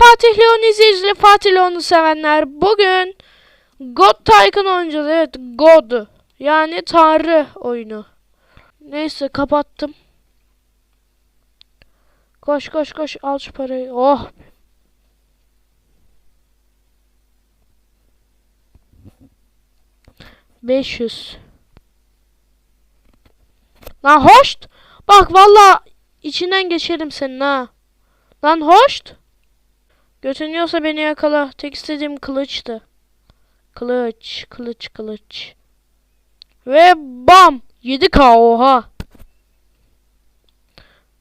Fatih Leon izleyicileri, Fatih Leon'u sevenler. Bugün God Tycoon oynayacağız. Evet, God. Yani Tanrı oyunu. Neyse kapattım. Koş koş koş al şu parayı. Oh. Beş yüz. Lan hoşt. Bak valla içinden geçerim senin ha. Lan hoşt. Götünüyorsa beni yakala. Tek istediğim kılıçtı. Kılıç, kılıç, kılıç. Ve bam! 7K oha.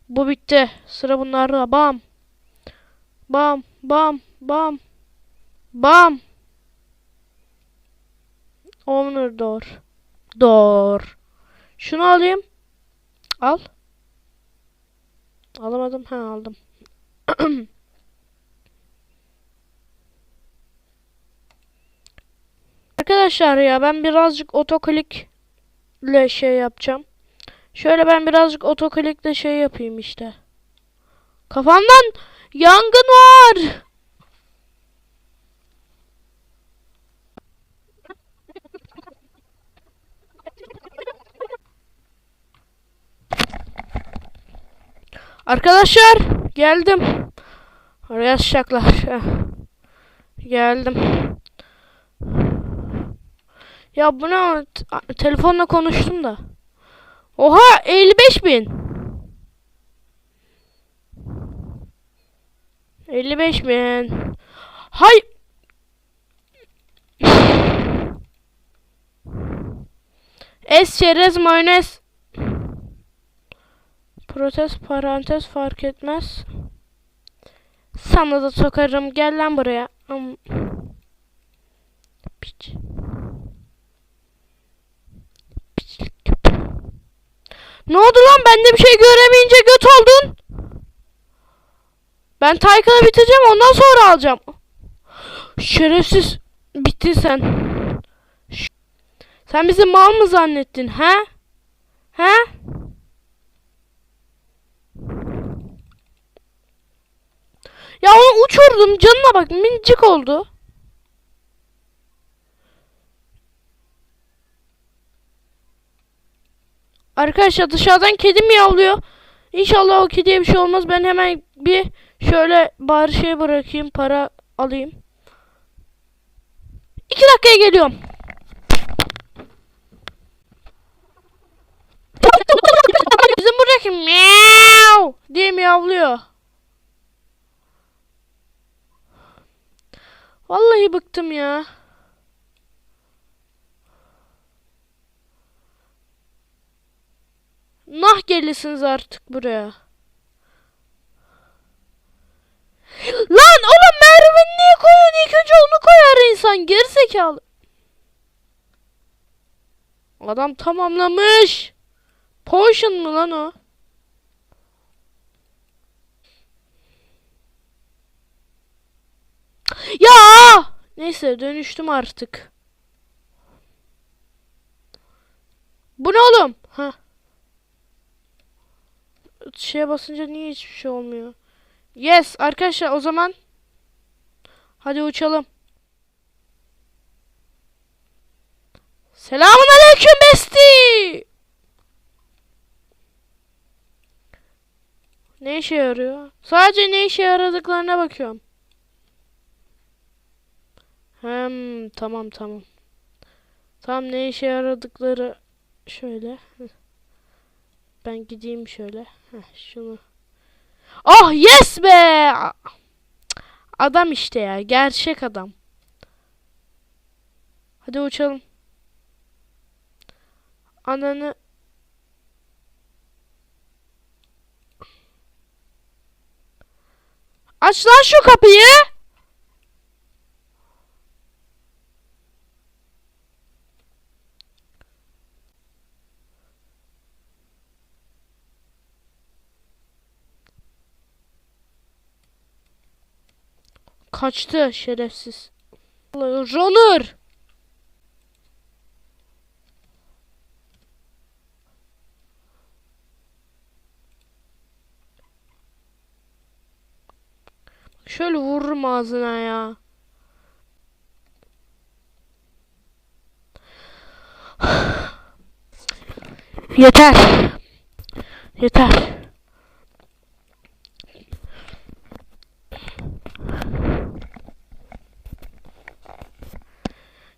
Bu bitti. Sıra bunlarda. Bam. Bam, bam, bam. Bam. Owner door. Door. Şunu alayım. Al. Alamadım. Ha aldım. Arkadaşlar ya ben birazcık otoklikle şey yapacağım. Şöyle ben birazcık otoklikle şey yapayım işte. Kafamdan yangın var. Arkadaşlar geldim. Oraya sıcaklar. Geldim. Ya bu ne? Telefonla konuştum da. Oha 55 bin. 55 bin. Hay. Es çerez mayonez. Protez parantez fark etmez. Sana da sokarım. Gel lan buraya. Piç. Ne oldu lan? Ben de bir şey göremeyince göt oldun. Ben Taycan'ı bitireceğim ondan sonra alacağım. Şerefsiz. Bittin sen. Sen bizi mal mı zannettin he? He? Ya onu uçurdum. Canına bak minicik oldu. Arkadaşlar dışarıdan kedi miyavlıyor. İnşallah o kediye bir şey olmaz. Ben hemen bir şöyle bari şey bırakayım. Para alayım. İki dakikaya geliyorum. Bizim buradaki miyav diye miyavlıyor. Vallahi bıktım ya. Nah gelirsiniz artık buraya. Lan oğlum Mervin niye koyuyorsun? İlk önce onu koyar insan. Gerizekalı. Adam tamamlamış. Potion mu lan o? Ya! Neyse dönüştüm artık. Bu ne oğlum? Ha. Şeye basınca niye hiçbir şey olmuyor? Yes arkadaşlar o zaman hadi uçalım. Selamun aleyküm besti. Ne işe yarıyor? Sadece ne işe yaradıklarına bakıyorum. Hem tamam tamam. Tam ne işe yaradıkları şöyle. Ben gideyim şöyle. Heh, şunu. Oh yes be! Adam işte ya. Gerçek adam. Hadi uçalım. Ananı Aç lan şu kapıyı. Kaçtı şerefsiz. Runner. Şöyle vururum ağzına ya. Yeter. Yeter.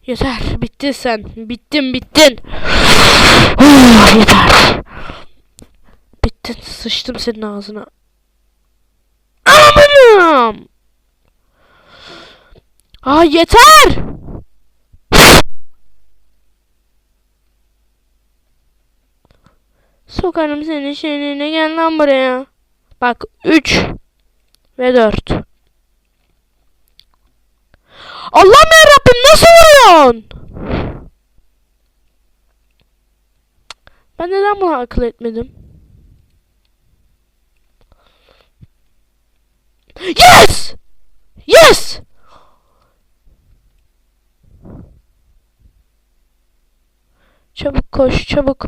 Yeter. Bittin sen. Bittin bittin. Oh, yeter. Bittin. Sıçtım senin ağzına. Amanım. Aa yeter. Sokarım senin şeyine gel lan buraya. Bak 3 ve 4. Allah'ım yarabbim nasıl vuruyorsun? Ben neden bunu akıl etmedim? Yes! Yes! Çabuk koş çabuk.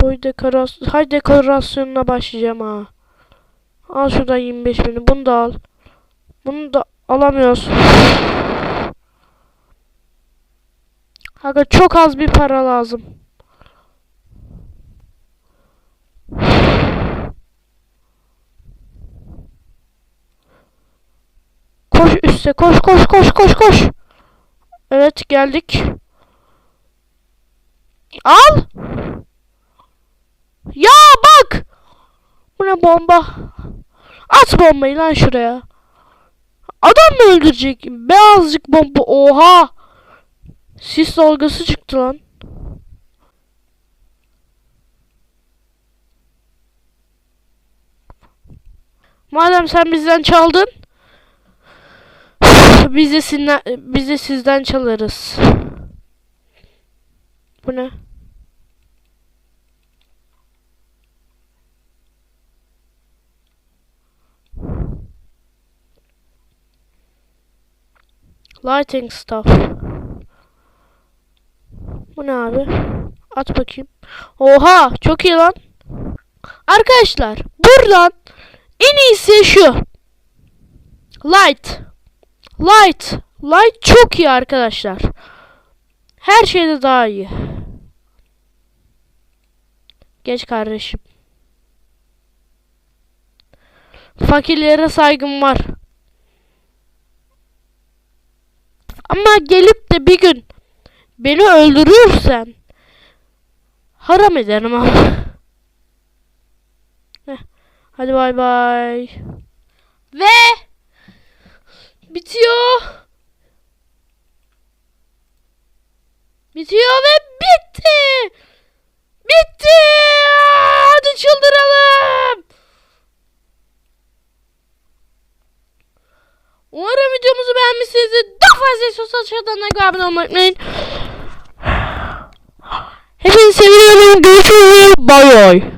Boy dekorasyon. Hay dekorasyonuna başlayacağım ha. Al şuradan 25 bini. Bunu da al. Bunu da alamıyoruz. Aga çok az bir para lazım. Koş üste koş koş koş koş koş. Evet geldik. Al. Ya bak. Bu ne bomba? At bombayı lan şuraya. Adam mı öldürecek? Beyazcık bomba. Oha. Sis dalgası çıktı lan. Madem sen bizden çaldın. Biz de, sizden, biz de sizden çalarız. Bu ne? Lighting stuff. Bu ne abi? At bakayım. Oha çok iyi lan. Arkadaşlar buradan en iyisi şu. Light. Light. Light çok iyi arkadaşlar. Her şeyde daha iyi. Geç kardeşim. Fakirlere saygım var. Ama gelip de bir gün beni öldürürsen haram ederim ama. Heh, Hadi bay bay. Ve bitiyor. Bitiyor ve bitti. Bitti. Hadi çıldıralım. Sosyal aşağıdan like abone olmayı unutmayın. Hepinizi seviyorum. Görüşürüz. Bay bay.